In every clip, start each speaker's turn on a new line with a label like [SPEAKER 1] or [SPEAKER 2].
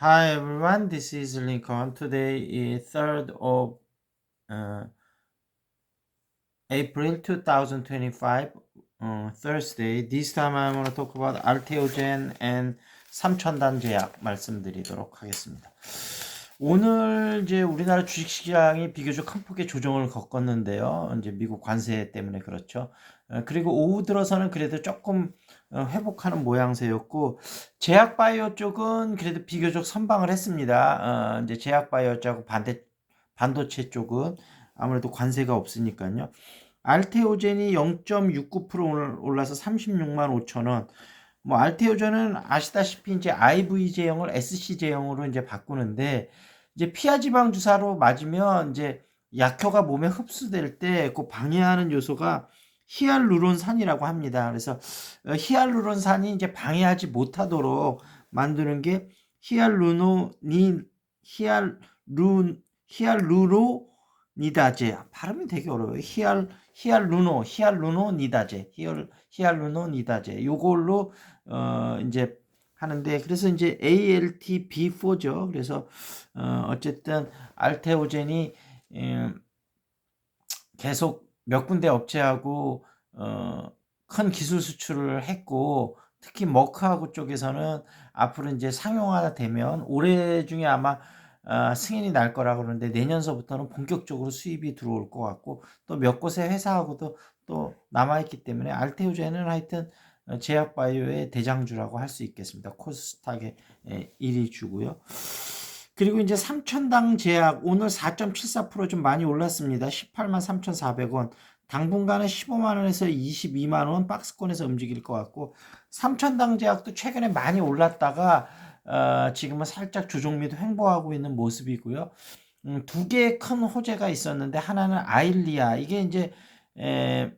[SPEAKER 1] Hi everyone, this is Lincoln. Today is 3rd of uh, April 2025, uh, Thursday. This time I'm going to talk about Alteogen and 삼천단 제약 말씀드리도록 하겠습니다. 오늘 이제 우리나라 주식시장이 비교적 큰 폭의 조정을 겪었는데요. 이제 미국 관세 때문에 그렇죠. 어, 그리고 오후 들어서는 그래도 조금 어, 회복하는 모양새였고 제약바이오 쪽은 그래도 비교적 선방을 했습니다. 어, 이제 제약바이오 쪽하고 반대 반도체 쪽은 아무래도 관세가 없으니까요. 알테오젠이 0.69% 올라서 36만 5천 원. 뭐 알테오젠은 아시다시피 이제 IV 제형을 SC 제형으로 이제 바꾸는데 이제 피하 지방 주사로 맞으면 이제 약효가 몸에 흡수될 때 그 방해하는 요소가 히알루론산이라고 합니다. 그래서 어, 히알루론산이 이제 방해하지 못하도록 만드는 게 히알루노니 히알룬 히알루로니다제 발음이 되게 어려워요. 히알 히알루노 히알루노니다제 히알 히알루노니다제 요걸로 어 이제 하는데 그래서 이제 ALT-B4죠. 그래서 어 어쨌든 알테오젠이 음 계속 몇 군데 업체하고 어, 큰 기술 수출을 했고 특히 머크하고 쪽에서는 앞으로 이제 상용화가 되면 올해 중에 아마 어, 승인이 날 거라고 그러는데 내년서부터는 본격적으로 수입이 들어올 것 같고 또 몇 곳의 회사하고도 또 남아있기 때문에 알테오젠은 하여튼 어, 제약바이오의 대장주라고 할 수 있겠습니다. 코스닥의 1위 주고요. 그리고 이제 삼천당 제약 오늘 4.74%좀 많이 올랐습니다. 18만 3,400원. 당분간은 15만 원에서 22만 원 박스권에서 움직일 것 같고 삼천당 제약도 최근에 많이 올랐다가 어, 지금은 살짝 조정 및 횡보하고 있는 모습이고요. 음, 두 개의 큰 호재가 있었는데 하나는 아일리아 이게 이제 에,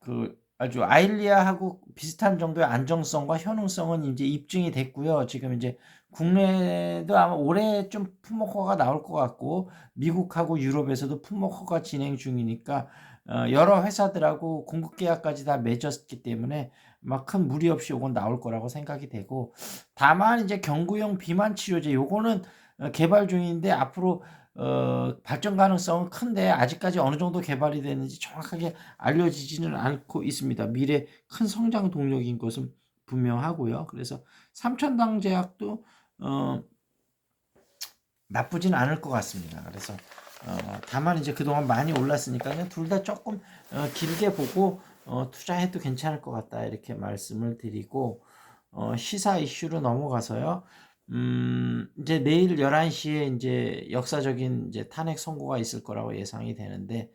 [SPEAKER 1] 그 아주 아일리아하고 비슷한 정도의 안정성과 효능성은 이제 입증이 됐고요. 지금 이제 국내도 아마 올해 좀 품목 허가 나올 것 같고 미국하고 유럽에서도 품목 허가 진행 중이니까 어, 여러 회사들하고 공급 계약까지 다 맺었기 때문에 막 큰 무리 없이 요건 나올 거라고 생각이 되고 다만 이제 경구용 비만 치료제 요거는 어, 개발 중인데 앞으로 어, 발전 가능성은 큰데 아직까지 어느 정도 개발이 되는지 정확하게 알려지지는 않고 있습니다. 미래 큰 성장 동력인 것은 분명하고요. 그래서 삼천당 제약도 어, 나쁘진 않을 것 같습니다. 그래서 어, 다만 이제 그동안 많이 올랐으니까요. 둘 다 조금 어, 길게 보고 어, 투자해도 괜찮을 것 같다 이렇게 말씀을 드리고 어, 시사 이슈로 넘어가서요. 음, 이제 내일 11시에 이제 역사적인 이제 탄핵 선고가 있을 거라고 예상이 되는데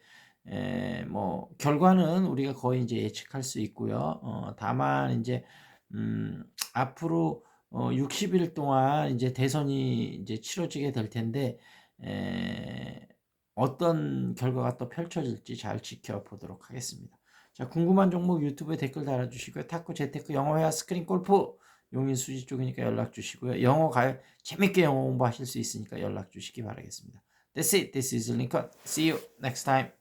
[SPEAKER 1] 에, 뭐 결과는 우리가 거의 이제 예측할 수 있고요. 어, 다만 이제 음, 앞으로 어, 60일 동안 이제 대선이 이제 치러지게 될 텐데 에, 어떤 결과가 또 펼쳐질지 잘 지켜보도록 하겠습니다. 자, 궁금한 종목 유튜브에 댓글 달아주시고요. 탁구, 재테크, 영어회화, 스크린 골프, 용인 수지 쪽이니까 연락 주시고요. 영어 가 재밌게 영어 공부하실 수 있으니까 연락 주시기 바라겠습니다. That's it. This is Lincoln. See you next time.